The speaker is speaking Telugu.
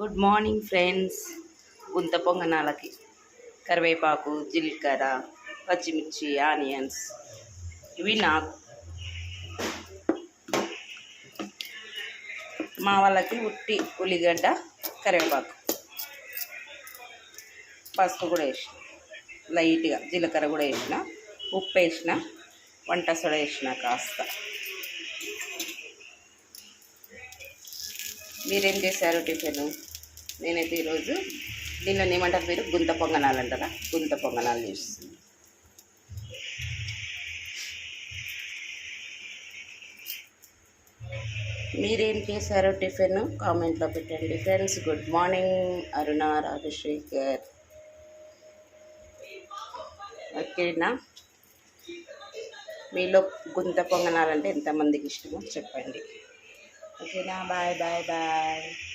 Good morning friends. గుంత పొంగనాలకి. కరివేపాకు జీలకర్ర పచ్చిమిర్చి ఆనియన్స్. ఇవి నాకు. మా వాళ్ళకి ఉట్టి ఉల్లిగడ్డ కరివేపాకు. పసుపు కూడా వేసిన. లైట్గా జీలకర్ర కూడా వేసిన. ఉప్పు వేసిన. వంట సొడ వేసిన కాస్త. మీరేం చేశారు టిఫిన్? నేనైతే ఈరోజు దీనిలో ఏమంటారు మీరు? గుంత పొంగనాలు అంటారా? గుంత పొంగనాలు చేస్తుంది మీరేం చేశారు టిఫిన్? కామెంట్లో పెట్టండి. Friends good morning. Aruna Rajasekhar. ఓకేనా? మీలో గుంత పొంగనాలంటే ఎంతమందికి ఇష్టమో చెప్పండి. Okay na. Bye, bye, bye.